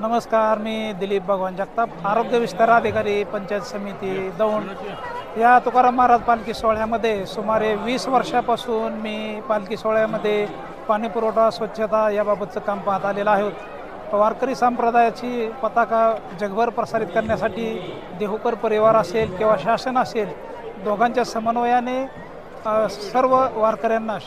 नमस्कार मी दिलीप भगवान जगताप आरोग्य विस्तार अधिकारी पंचायत समिती दौंड. या तुकाराम महाराज पालखी सोहळ्यामध्ये सुमारे वीस वर्षापासून मी पालखी सोहळ्यामध्ये पाणी पुरवठा स्वच्छता याबाबतचं काम पाहत आलेलं आहोत वारकरी संप्रदायाची पताका जगभर प्रसारित करण्यासाठी देहूकर परिवार असेल किंवा शासन असेल दोघांच्या समन्वयाने सर्व वारकऱ्यांना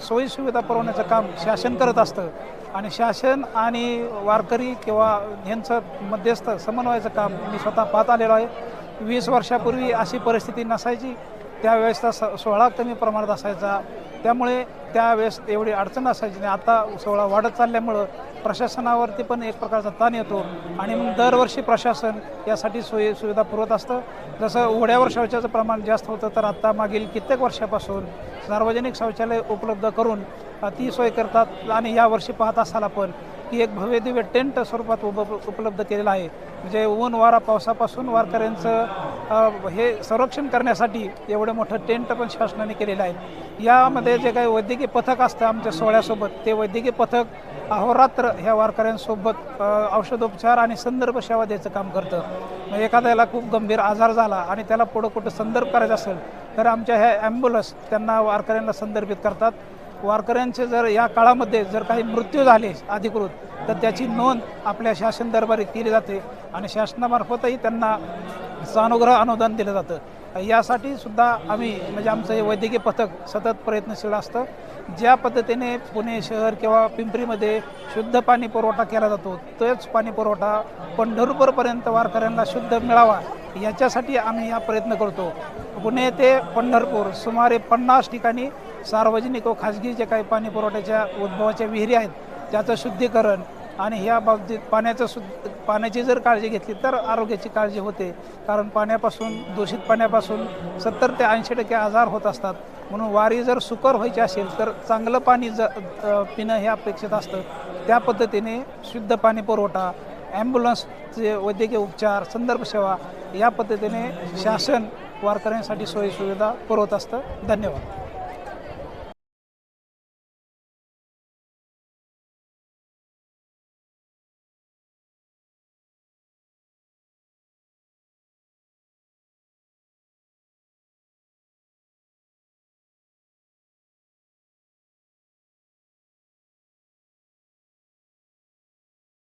सोयीसुविधा पुरवण्याचं काम शासन करत असतं. आणि शासन आणि वारकरी किंवा यांचं मध्यस्थ समन्वयाचं काम मी स्वतः पाहत आलेलो आहे. वीस वर्षापूर्वी अशी परिस्थिती नसायची. त्यावेळेसचा स सोहळा कमी प्रमाणात असायचा. त्यामुळे त्यावेळेस एवढी अडचण असायची नाही. आता सोहळा वाढत चालल्यामुळं प्रशासनावरती पण एक प्रकारचा ताण येतो आणि मग दरवर्षी प्रशासन यासाठी सोयी सुविधा पुरवत असतं. जसं उघड्यावर शौचाचं प्रमाण जास्त होतं तर आत्ता मागील कित्येक वर्षापासून सार्वजनिक शौचालय उपलब्ध करून ती सोय करतात आणि यावर्षी पाहत असाल आपण की एक भव्य दिव्य टेंट स्वरूपात उप उपलब्ध केलेलं आहे. म्हणजे ऊन वारा पावसापासून वारकऱ्यांचं हे संरक्षण करण्यासाठी एवढं मोठं टेंट पण शासनाने केलेलं आहे. यामध्ये जे काही वैद्यकीय पथक असतं आमच्या सोहळ्यासोबत ते वैद्यकीय पथक अहोरात्र ह्या वारकऱ्यांसोबत औषधोपचार आणि संदर्भ सेवा द्यायचं काम करतं. मग एखाद्याला खूप गंभीर आजार झाला आणि त्याला पुढं कुठं संदर्भ करायचा असेल तर आमच्या ह्या ॲम्ब्युलन्स त्यांना वारकऱ्यांना संदर्भित करतात. वारकऱ्यांचे जर या काळामध्ये जर काही मृत्यू झाले अधिकृत तर त्याची नोंद आपल्या शासन दरबारी केली जाते आणि शासनामार्फतही त्यांना सानुग्रह अनुदान दिलं जातं. यासाठी सुद्धा आम्ही म्हणजे आमचं हे वैद्यकीय पथक सतत प्रयत्नशील असतं. ज्या पद्धतीने पुणे शहर किंवा पिंपरीमध्ये शुद्ध पाणी पुरवठा केला जातो तोच पाणी पुरवठा पंढरपूरपर्यंत वारकऱ्यांना शुद्ध मिळावा याच्यासाठी आम्ही हा प्रयत्न करतो. पुणे ते पंढरपूर सुमारे पन्नास ठिकाणी सार्वजनिक व खाजगी जे काही पाणी पुरवठ्याच्या उद्भवाच्या विहिरी आहेत त्याचं शुद्धीकरण आणि ह्या बाबतीत पाण्याचं शुद्ध पाण्याची जर काळजी घेतली तर आरोग्याची काळजी होते. कारण पाण्यापासून दूषित पाण्यापासून सत्तर ते ऐंशी टक्के आजार होत असतात. म्हणून वारी जर सुकर व्हायची असेल तर चांगलं पाणी ज पिणं हे अपेक्षित असतं. त्या पद्धतीने शुद्ध पाणी पुरवठा ॲम्ब्युलन्सचे वैद्यकीय उपचार संदर्भ सेवा या पद्धतीने शासन वारकऱ्यांसाठी सोयीसुविधा पुरवत असतं. धन्यवाद.